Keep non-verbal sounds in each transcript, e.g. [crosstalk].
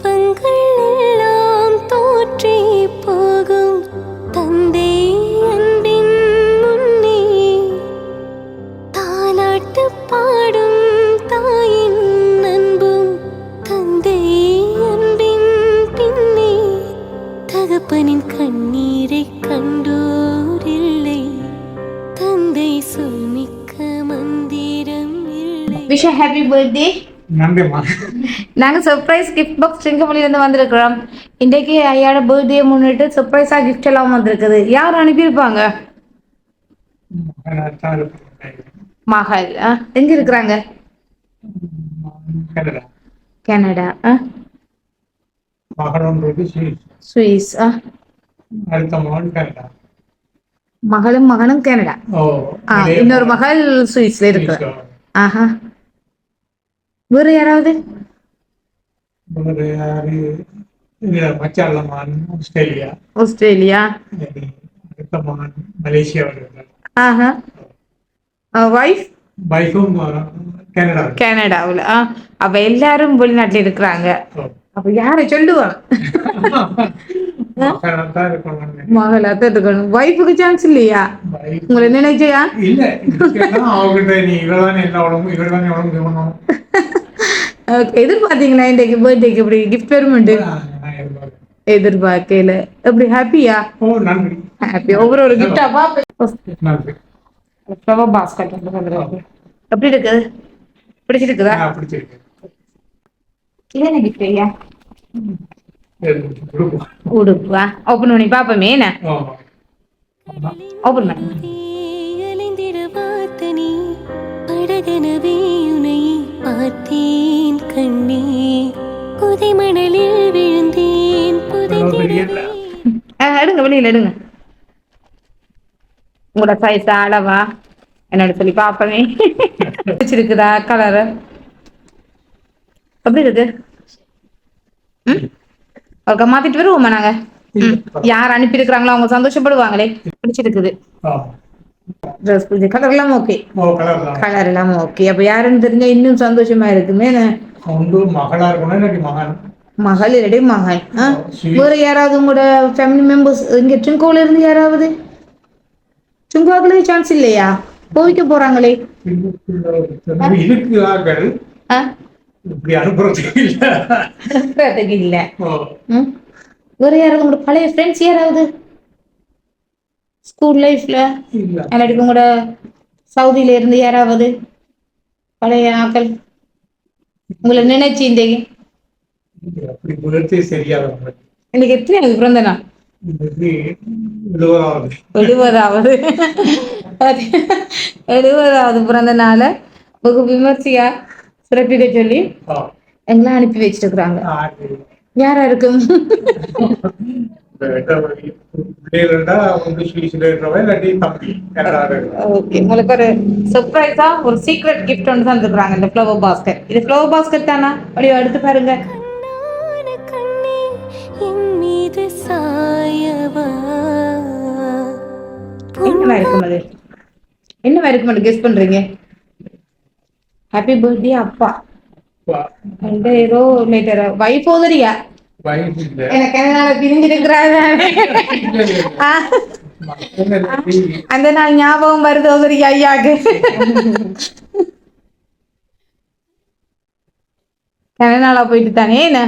தெய்வங்கள் எல்லாம் தோற்றி போகும். தந்தை அன்பின் முன்னே தாலாட்டு பாடும் தாயின் அன்பும். தந்தை அன்பின் பின்னே தகப்பனின் கண்ணீரை கண்டோரில்லை தந்தை சொல்மிக்க மந்திரம் இல்லை. விஷ ஹாப்பி பர்த்டே நாங்கள் சர்ப்ரைஸ் கிஃப்ட் பாக்ஸ் சிங்கமொழியிலேருந்து வந்திருக்கிறோம். இன்றைக்கு ஐயாவோட பர்த்டே முன்னிட்டு சர்ப்ரைஸாக கிஃப்ட் எல்லாம் வந்திருக்குது. யார் அனுப்பியிருப்பாங்க. மகள். எங்கே இருக்கிறாங்க? கனடா. சுவிஸ் மகளும் மகனும் கனடா. இன்னொரு மகள் சுவிஸ்ல இருக்கு. ஆஹா. வேறு யாராவது? யாரு? ஆஸ்திரேலியா. ஆஸ்திரேலியா. ஆஹா. வைஃபும் கனடா கனடாவில். ஆ அப்ப எல்லாரும் வெளிநாட்டுல இருக்கிறாங்க. அப்ப யாரை சொல்லுவாங்க மகளா தான் இருக்கணும். ஒய்ஃபுக்கு சான்ஸ் இல்லையா? உங்களை நினைச்சையா? இல்ல [laughs] எதிர்பார்த்தீங்களா இன்றைக்கு பர்த்டேக்கு இப்படி கிஃப்ட் எதிர்பார்க்கிறேன். எதிர்பார்க்கல. எப்படி ஹாப்பியா ஹாப்பி ஒவ்வொரு ஒரு கிஃப்டா ஃப்ளவர் பாஸ்கெட் எப்படி இருக்குது பிடிச்சிருக்குதா? இது என்ன கிஃப்ட் ஐயா. உடுப்பா. ஓப்பன் பண்ணி என்ன. ஆமா. ஓப்பன் பண்ணி. படகனவே உனை பார்த்தேன். கண்ணே மணலில் விழுந்தேன் ஆ, எடுங்க வெளியில எடுங்க. உங்களோட சைஸ் அளவா? என்னோட சொல்லி பார்ப்போமே பிடிச்சிருக்குதா கலரு எப்படி இருக்கு? ஒருக்கா மாத்திட்டு வருவோமா நாங்க. யார் அனுப்பியிருக்கிறாங்களோ அவங்க சந்தோஷப்படுவாங்களே. பிடிச்சிருக்குது. ட்ரெஸ் பிடிச்ச கலர் எல்லாம் ஓகே கலர் எல்லாம் ஓகே அப்ப யாருன்னு தெரிஞ்சா இன்னும் சந்தோஷமா இருக்குமே. நான் ஒன்று மகளா இருக்கணும் இல்லாட்டி மகன்? மகள் இல்லாட்டி மகன். வேற யாராவது உங்களோட ஃபேமிலி மெம்பர்ஸ் இங்க ட்ரிங்கோல இருந்து யாராவது? ட்ரிங்கோக்குள்ளே சான்ஸ் இல்லையா? கோவிக்க போறாங்களே. இருக்கிறார்கள்? இப்படி அனுப்புறதுக்கு இல்ல. அனுப்புறதுக்கு இல்ல? வேற யாராவது உங்களோட பழைய ஃப்ரெண்ட்ஸ் யாராவது? ஸ்கூல் லைஃப்ல இல்ல. இல்லாட்டி உங்களோட சவுதியில இருந்து யாராவது? பழைய ஆக்கள் உங்களை நினைச்சு சரியாதவங்க இன்னைக்கு எத்தனை பிறந்த நாள்? எழுபதாவது? எழுபதாவது. பிறந்த நாள ஒரு விமர்சையா? சிறப்பிக்க சொல்லி எங்களாம் அனுப்பி வச்சிருக்கிறாங்க. யாரா இருக்கும் உங்களுக்கு ஒரு சர்ப்ரைஸா ஒரு சீக்ரெட் கிஃப்ட் ஒன்று தந்துருக்காங்க இந்த ஃப்ளவர் பாஸ்கெட் இது ஃப்ளவர் பாஸ்கெட் தானா? அப்படியே எடுத்து பாருங்க. என்னவா இருக்கும் அது? என்னவா இருக்கும் அது? கெஸ் பண்றீங்க? ஹாப்பி பர்த்டே அப்பா. ஏதோ லேட்டர் வைஃப் ஓதரியா அந்த நாள் ஞாபகம் வருது ஓதரியா ஐயாக்கு. கனநாளா போயிட்டு தானே என்ன?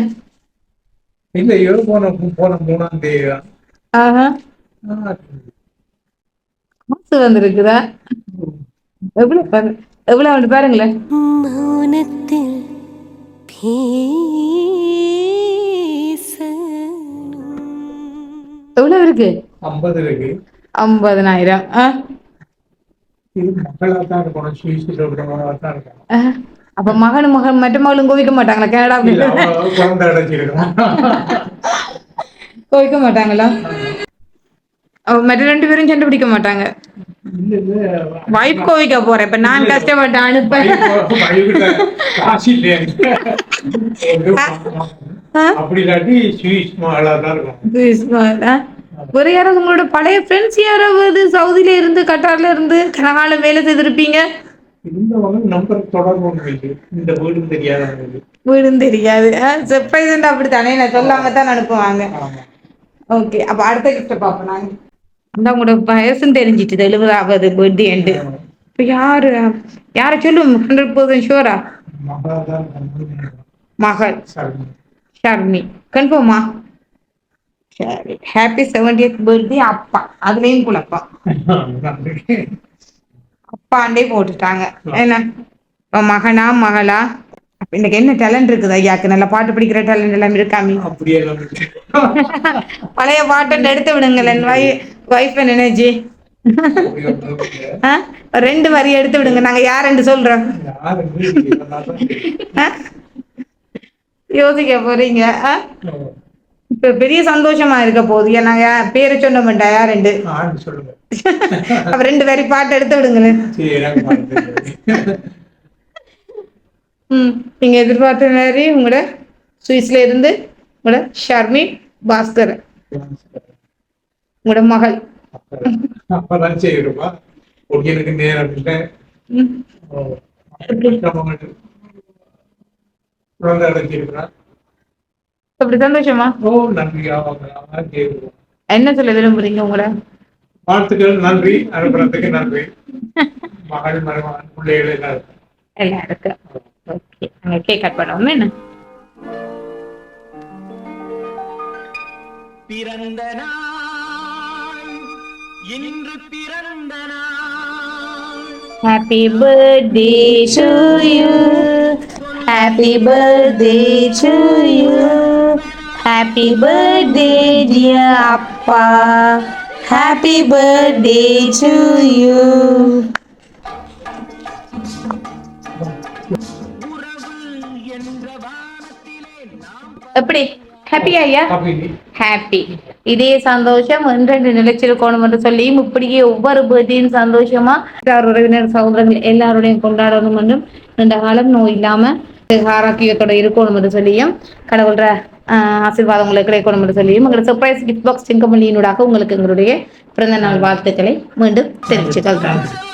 இல்ல ஏதோ போன போன மூணாம் தேதி ஆஹா. மாசு வந்திருக்குதா? எவ்வளவு பாரு- எவ்வளவு வந்து பாருங்களேன். மௌனத்தில் எவ்வளவு இருக்கு? ஐம்பது இருக்கு. ஐம்பதனாயிரம். அப்ப மகனும் மகன் மற்ற மகளும் கோவிக்க மாட்டாங்களா அடைச்சிருக்கணும் கோவிக்க மாட்டாங்களா? மற்ற ரெண்டு பேரும் சண்டை பிடிக்க மாட்டாங்க வைஃப் கோவிக்க போறேன். இப்ப நான் கஷ்டப்பட்டு அனுப்ப. அப்படி இல்லாட்டி சுவிஸ் மகளா தான் இருக்கும் ஆ? வேற யாராவது உங்களோட பழைய ஃப்ரெண்ட்ஸ் யாராவது சவுதியில இருந்து கட்டார்ல இருந்து கனகால வேலை செய்திருப்பீங்க? இருந்தவங்க நம்பர் தொடர்பு இந்த வீடும் தெரியாதவங்களுக்கு வீடும் தெரியாது. சர்ப்ரைஸ் அப்படித்தானே? நான் சொல்லாம தான் அனுப்புவாங்க. ஓகே அப்ப அடுத்த கிஃப்ட் பார்ப்போம் நாங்க. அந்த உங்களோட வயசுன்னு தெரிஞ்சிட்டு எழுபதாவது பர்த்டே அண்டு இப்போ யாரு யாரை சொல்லும்? ஹண்ட்ரட் பர்சன்ட் ஷூரா மகாதான் மகள். ஷர்மி கன்ஃபார்மா சரி ஹாப்பி செவன்டியத் பர்த்டே அப்பா. அதுலேயும் குழப்பம் அப்பாண்டே போட்டுட்டாங்க. என்ன? மகனா மகளா? இன்னைக்கு என்ன டேலண்ட் இருக்குது ஐயாக்கு? நல்லா பாட்டு படிக்கிற டேலண்ட் எல்லாம் இருக்காமி. பழைய பாட்டை எடுத்து விடுங்களேன். வைஃப் இல்லை. ரெண்டு வரி எடுத்து விடுங்க. நாங்க யாருன்னு சொல்றோம் யாரு வீட்டுக்கு வந்தாலும் சரி. ஆ? யோசிக்க போறீங்க? இப்ப பெரிய சந்தோஷமா இருக்க போகுது. ஏன்னா பேரை சொன்ன மாட்டா யாருண்டு ஆன்னு சொல்லுங்க. [laughs] அப்ப ரெண்டு வரி பாட்டு எடுத்து விடுங்களேன். [laughs] ம் நீங்க எதிர்பார்த்த மாதிரி உங்களோட சுவிஸ்ல இருந்து உங்களோட ஷர்மி பாஸ்கர் உங்களோட மகள். அப்பதான் செய்யணுமா நேரம் இல்லை. குழந்தை அப்படி சந்தோஷமா? ஓ நன்றி. என்ன சொல்ல விரும்புறீங்க உங்களோட வாழ்த்துக்கள் நன்றி. அனுப்புறதுக்கு நன்றி. மகள் மருமகன் பிள்ளைகள் ஓகே. கேக் கட் பண்ணுவோம் என்ன? பிறந்த நாள் இன்று பிறந்த நாள். Happy birthday to you happy birthday to you happy birthday dear அப்பா ஹாப்பி பர்த்டே டு யூ எப்படி ஹாப்பி ஐயா காப்பி ஹாப்பி இதே சந்தோஷம் என்றென்று நிலைச்சிருக்கணும் என்று சொல்லியும் இப்படியே ஒவ்வொரு பர்த்டேயும் சந்தோஷமா உற்றார் உறவினர் சகோதரர்கள் எல்லாரோடையும் கொண்டாடணும் என்றும் இந்த காலம் நோய் இல்லாம ஆரோக்கியத்தோட இருக்கணும் என்று சொல்லியும் கடவுள்ற ஆஹ், ஆசீர்வாதம் உங்களுக்கு கிடைக்கணும் என்று சொல்லியும் எங்களோட சர்ப்ரைஸ் கிஃப்ட் பாக்ஸ் செங்கமல்லியினூடாக உங்களுக்கு எங்களுடைய பிறந்த நாள் வாழ்த்துக்களை மீண்டும் தெரிவிச்சுக்கொள்கிறோம்.